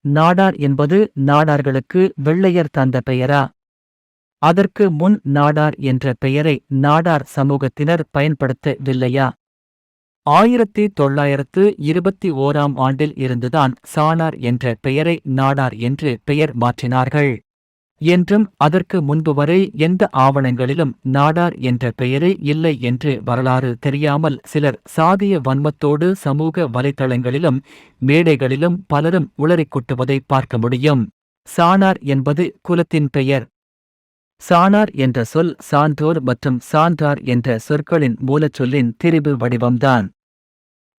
நாடார் என்பது நாடார்களுக்கு வெள்ளையர் தந்த பெயரா? அதற்கு முன் நாடார் என்ற பெயரை நாடார் சமூகத்தினர் பயன்படுத்தவில்லையா? ஆயிரத்தி தொள்ளாயிரத்து இருபத்தி ஓராம் ஆண்டில் இருந்துதான் சாணார் என்ற பெயரை நாடார் என்று பெயர் மாற்றினார்கள். என்றும் அதற்கு முன்பு வரை எந்த ஆவணங்களிலும் நாடார் என்ற பெயரே இல்லை என்று வரலாறு தெரியாமல் சிலர் சாதிய வன்மத்தோடு சமூக வலைதளங்களிலும் மேடைகளிலும் பலரும் உளறிக்குட்டுவதை பார்க்க முடியும். சாணார் என்பது குலத்தின் பெயர். சாணார் என்ற சொல் சான்றோர் மற்றும் சான்றார் என்ற சொற்களின் மூலச்சொல்லின் திரிபு வடிவம்தான்.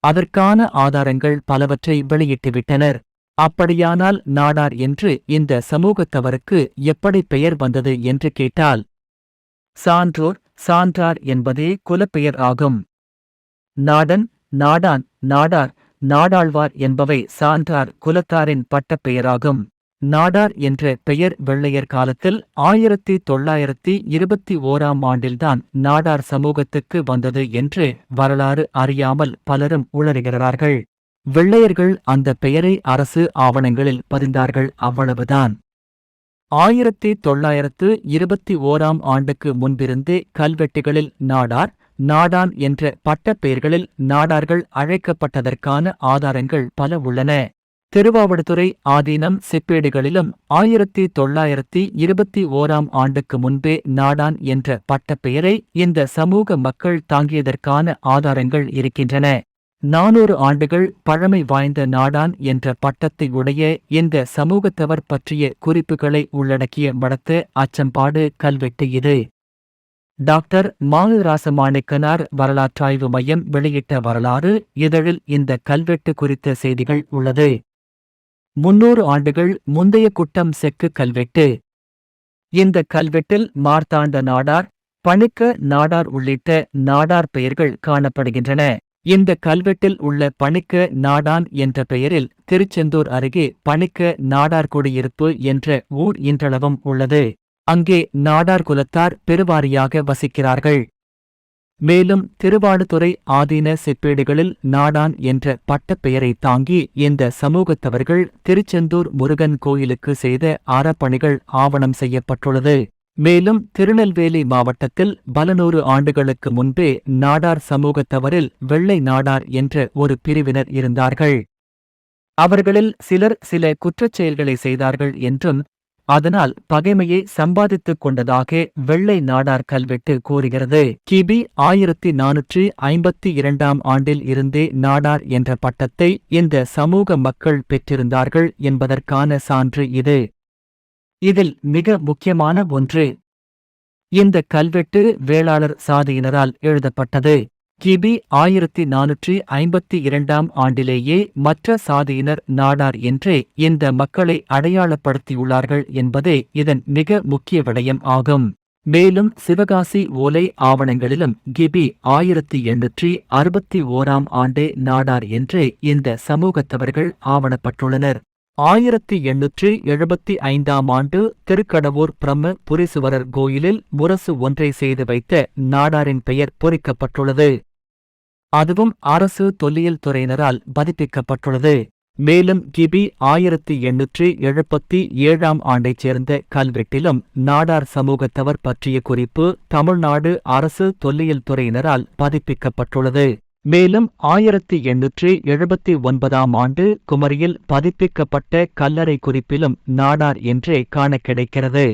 அதற்கான ஆதாரங்கள் பலவற்றை வெளியிட்டுவிட்டனர். அப்படியானால் நாடார் என்று இந்த சமூகத்தவருக்கு எப்படி பெயர் வந்தது என்று கேட்டால் சான்றோர் சான்றார் என்பதே குலப்பெயர் ஆகும். நாடன் நாடான் நாடார் நாடாழ்வார் என்பவை சான்றார் குலத்தாரின் பட்டப்பெயராகும். நாடார் என்ற பெயர் வெள்ளையர் காலத்தில் ஆயிரத்தி தொள்ளாயிரத்தி இருபத்தி ஓராம் ஆண்டில்தான் நாடார் சமூகத்துக்கு வந்தது என்று வரலாறு அறியாமல் பலரும் உளறுகிறார்கள். வெள்ளையர்கள் அந்த பெயரை அரசு ஆவணங்களில் பதிந்தார்கள் அவ்வளவுதான். ஆயிரத்தி தொள்ளாயிரத்து இருபத்தி ஓராம் ஆண்டுக்கு முன்பிருந்தே கல்வெட்டுகளில் நாடார் நாடான் என்ற பட்டப்பெயர்களில் நாடார்கள் அழைக்கப்பட்டதற்கான ஆதாரங்கள் பல உள்ளன. திருவாவடுதுறை ஆதீனம் செப்பேடுகளிலும் ஆயிரத்தி தொள்ளாயிரத்தி இருபத்தி ஓராம் ஆண்டுக்கு முன்பே நாடான் என்ற பட்டப்பெயரை இந்த சமூக மக்கள் தாங்கியதற்கான ஆதாரங்கள் இருக்கின்றன. நானூறு ஆண்டுகள் பழமை வாய்ந்த நாடான் என்ற பட்டத்தை உடைய இந்த சமூகத்தவர் பற்றிய குறிப்புகளை உள்ளடக்கிய மடத்து அச்சம்பாடு கல்வெட்டு இது. டாக்டர் மானுராசமாணேக்கனார் வரலாற்றாய்வு மையம் வெளியிட்ட வரலாறு இதழில் இந்த கல்வெட்டு குறித்த செய்திகள் உள்ளது. முன்னூறு ஆண்டுகள் முந்தைய குட்டம் செக்கு கல்வெட்டு. இந்த கல்வெட்டில் மார்த்தாண்ட நாடார் பணிக்க நாடார் உள்ளிட்ட நாடார் பெயர்கள் காணப்படுகின்றன. இந்த கல்வெட்டில் உள்ள பணிக்க நாடான் என்ற பெயரில் திருச்செந்தூர் அருகே பணிக்க நாடார் குடியிருப்பு என்ற ஊர் இன்றளவும் உள்ளது. அங்கே நாடார் குலத்தார் பெருவாரியாக வசிக்கிறார்கள். மேலும் திருவாடுதுறை ஆதீன செப்பேடுகளில் நாடான் என்ற பட்டப்பெயரை தாங்கி இந்த சமூகத்தவர்கள் திருச்செந்தூர் முருகன் கோயிலுக்கு செய்த அறப்பணிகள் ஆவணம் செய்யப்பட்டுள்ளது. மேலும் திருநெல்வேலி மாவட்டத்தில் பல நூறு ஆண்டுகளுக்கு முன்பே நாடார் சமூகத்தவரில் வெள்ளை நாடார் என்ற ஒரு பிரிவினர் இருந்தார்கள். அவர்களில் சிலர் சில குற்றச் செயல்களை செய்தார்கள் என்றும் அதனால் பகைமையை சம்பாதித்துக் கொண்டதாக வெள்ளை நாடார் கல்வெட்டு கூறுகிறது. கிபி ஆயிரத்தி நானூற்றி ஐம்பத்தி இரண்டாம் ஆண்டில் இருந்தே நாடார் என்ற பட்டத்தை இந்த சமூக மக்கள் பெற்றிருந்தார்கள் என்பதற்கான சான்று இது. இதில் மிக முக்கியமான ஒன்று. இந்த கல்வெட்டு வேளாளர் சாதியினரால் எழுதப்பட்டது. கிபி ஆயிரத்தி நானூற்றி ஐம்பத்தி இரண்டாம் ஆண்டிலேயே மற்ற சாதியினர் நாடார் என்றே இந்த மக்களை அடையாளப்படுத்தியுள்ளார்கள் என்பதே இதன் மிக முக்கிய விடயம் ஆகும். மேலும் சிவகாசி ஓலை ஆவணங்களிலும் கிபி ஆயிரத்தி எண்ணூற்றி அறுபத்தி ஓராம் ஆண்டே நாடார் என்றே இந்த சமூகத்தவர்கள் ஆவணப்பட்டுள்ளனர். ஆயிரத்தி எண்ணூற்றி எழுபத்தி ஐந்தாம் ஆண்டு திருக்கடவூர் பிரம்ம புரீசுவரர் கோயிலில் முரசு ஒன்றை செய்து வைத்த நாடாரின் பெயர் பொறிக்கப்பட்டுள்ளது. அதுவும் அரசு தொல்லியல் துறையினரால் பதிப்பிக்கப்பட்டுள்ளது. மேலும் கிபி ஆயிரத்தி எண்ணூற்றி எழுபத்தி ஏழாம் ஆண்டைச் சேர்ந்த கல்வெட்டிலும் நாடார் சமூகத்தவர் பற்றிய குறிப்பு தமிழ்நாடு அரசு தொல்லியல் துறையினரால் பதிப்பிக்கப்பட்டுள்ளது. மேலும் ஆயிரத்தி எண்ணூற்றி எழுபத்தி ஒன்பதாம் ஆண்டு குமரியில் பதிப்பிக்கப்பட்ட கல்லறை குறிப்பிலும் நாடார் என்றே காண கிடைக்கிறது.